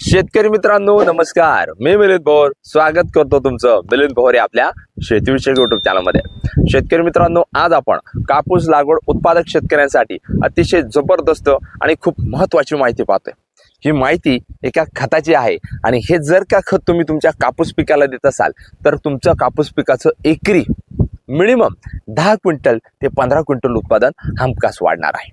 शेतकरी मित्रांनो नमस्कार. मी मिलिंद भोर. स्वागत करतो तुमचं मिलिंद भोर या आपल्या शेतीविषयक युट्यूब चॅनलमध्ये शेतकरी मित्रांनो आज आपण कापूस लागवड उत्पादक शेतकऱ्यांसाठी अतिशय जबरदस्त आणि खूप महत्वाची माहिती पाहतोय. ही माहिती एका खताची आहे आणि हे जर का खत तुम्ही तुमच्या कापूस पिकाला देत असाल तर तुमचं कापूस पिकाचं एकरी मिनिमम दहा क्विंटल ते पंधरा क्विंटल उत्पादन हमखास वाढणार आहे.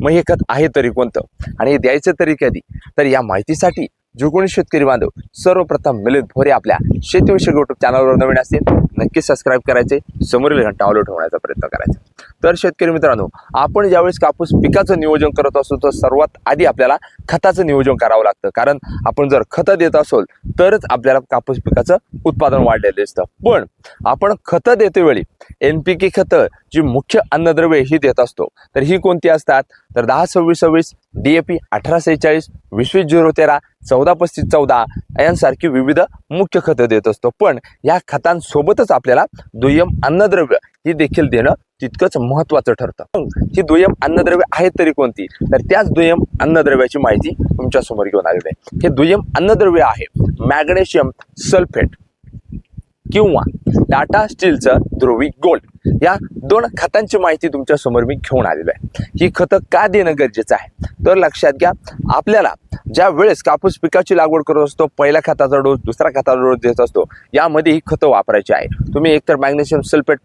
मग हे खत आहे तरी कोणतं? आणि हे द्यायचं तरी कधी? तर या माहितीसाठी जुगुणी शेतकरी बांधव सर्वप्रथम मिलिंद भोरे आपल्या शेतीविषयक युट्यूब चॅनलवर नवीन असतील नक्की सबस्क्राईब करायचे. समोरील घंटा ऑलो ठेवण्याचा प्रयत्न करायचा. तर शेतकरी मित्रांनो आपण ज्यावेळेस कापूस पिकाचं नियोजन करत असतो तर सर्वात आधी आपल्याला खताचं नियोजन करावं लागतं. कारण आपण जर खतं देत असोल तरच आपल्याला कापूस पिकाचं उत्पादन वाढलेलं असतं पण आपण खतं देतेवेळी एन पी के खतं जी मुख्य अन्नद्रव्ये ही देत असतो. तर ही कोणती असतात? तर दहा सव्वीस सव्वीस डी ए पी अठरा सेहेचाळीस वीसवीस झिरो तेरा चौदा पस्तीस चौदा यांसारखी विविध मुख्य खतं देत असतो. पण या खतांसोबतच आपल्याला दुय्यम अन्नद्रव्य ही देखील देणं तितकंच महत्वाचं ठरतं. मग ही दुय्यम अन्नद्रव्य आहेत तरी कोणती? तर त्याच दुय्यम अन्नद्रव्याची माहिती तुमच्यासमोर घेऊन आलेली आहे. हे दुय्यम अन्नद्रव्य आहे मॅग्नेशियम सल्फेट किंवा टाटा स्टीलचं ध्रुवी गोल्ड. या दोन खतांची माहिती तुमच्यासमोर मी घेऊन आलेलो आहे. ही खतं का देणं गरजेचं आहे? तर लक्षात घ्या आपल्याला ज्या वेळेस कापूस पिकाची लागवड करत असतो पहिल्या खताचा डोस दुसरा खताचा डोस देत असतो यामध्ये ही खतं वापरायची आहे. तुम्ही एकतर मॅग्नेशियम सल्फेट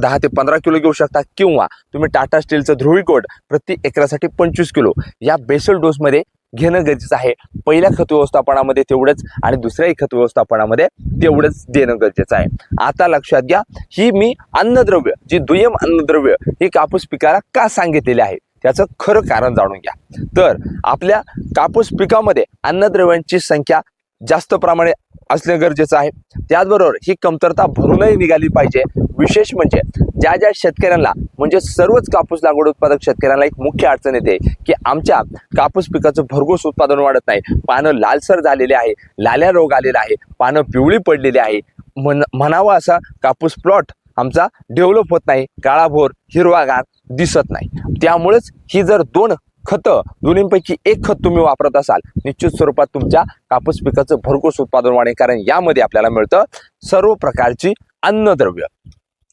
दहा ते पंधरा किलो घेऊ शकता किंवा तुम्ही टाटा स्टीलचं ध्रुवीकोट प्रति एकरासाठी पंचवीस किलो या बेसल डोसमध्ये घेणं गरजेचं आहे. पहिल्या खत व्यवस्थापनामध्ये तेवढंच आणि दुसऱ्याही खत व्यवस्थापनामध्ये तेवढंच देणं गरजेचं आहे. आता लक्षात घ्या ही मी अन्नद्रव्य जी दुय्यम अन्नद्रव्य ही कापूस पिकाला का सांगितलेली आहे? त्याचं खरं कारण जाणून घ्या. तर आपल्या कापूस पिकामध्ये अन्नद्रव्यांची संख्या जास्त प्रमाणे असणे गरजेचं आहे. त्याचबरोबर ही कमतरता भरूनही निघाली पाहिजे. विशेष म्हणजे ज्या ज्या शेतकऱ्यांना म्हणजे सर्वच कापूस लागवड उत्पादक शेतकऱ्यांना एक मुख्य अडचण येते की आमच्या कापूस पिकाचं भरघोस उत्पादन वाढत नाही. पानं लालसर झालेले आहे लाल्या रोग आलेला आहे पानं पिवळी पडलेली आहे. म्हण म्हणावा असा कापूस प्लॉट आमचा डेव्हलप होत नाही काळाभोर हिरवागार दिसत नाही. त्यामुळेच ही जर दोन खतं दोन्हीपैकी एक खत तुम्ही वापरत असाल निश्चित स्वरूपात तुमच्या कापूस पिकाचं भरघोस उत्पादन वाढेल. कारण यामध्ये आपल्याला मिळतं सर्व प्रकारची अन्नद्रव्य.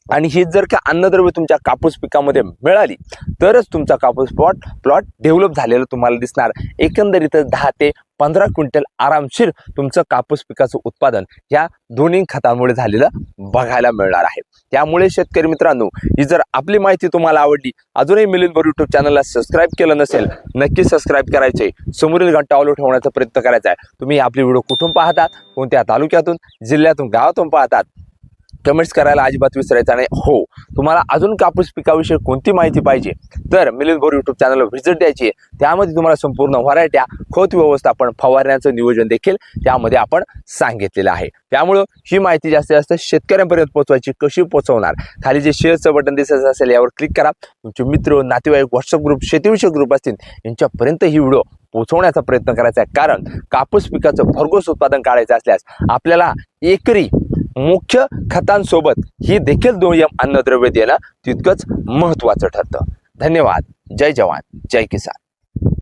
आणि ही जर का अन्नद्रव्य तुमच्या कापूस पिकामध्ये मिळाली तरच तुमचा कापूस प्लॉट प्लॉट डेव्हलप झालेलं तुम्हाला दिसणार. एकंदरीतच दहा ते पंधरा क्विंटल आरामशीर तुमचं कापूस पिकाचं उत्पादन ह्या दोन्ही खतांमुळे झालेलं बघायला मिळणार आहे. त्यामुळे शेतकरी मित्रांनो ही जर आपली माहिती तुम्हाला आवडली अजूनही मिलिंद बोर युट्यूब चॅनलला सबस्क्राईब केलं नसेल नक्की सबस्क्राईब करायचे. समोरील घंटा ऑलो ठेवण्याचा प्रयत्न करायचा आहे. तुम्ही आपली व्हिडिओ कुठून पाहतात? कोणत्या तालुक्यातून जिल्ह्यातून गावातून पाहतात? कमेंट्स करायला अजिबात विसरायचं नाही. हो तुम्हाला अजून कापूस पिकाविषयी कोणती माहिती पाहिजे? तर मिलिंद भोर युट्यूब चॅनलला व्हिजिट द्यायची आहे. त्यामध्ये तुम्हाला संपूर्ण व्हरायट्या खत व्यवस्थापन फवारण्याचं नियोजन देखील त्यामध्ये आपण सांगितलेलं आहे. त्यामुळं ही माहिती जास्तीत जास्त शेतकऱ्यांपर्यंत पोहोचवायची कशी पोहोचवणार? खाली जे शेअरचं बटन दिसत असेल यावर क्लिक करा. तुमचे मित्र नातेवाईक व्हॉट्सअप ग्रुप शेतीविषयक ग्रुप असतील यांच्यापर्यंत ही व्हिडिओ पोहोचवण्याचा प्रयत्न करायचा आहे. कारण कापूस पिकाचं भरघोस उत्पादन काढायचं असल्यास आपल्याला एकरी मुख्य खतांसोबत ही देखील दुय्यम अन्नद्रव्य देणं तितकंच महत्त्वाचं ठरतं. धन्यवाद. जय जवान. जय किसान.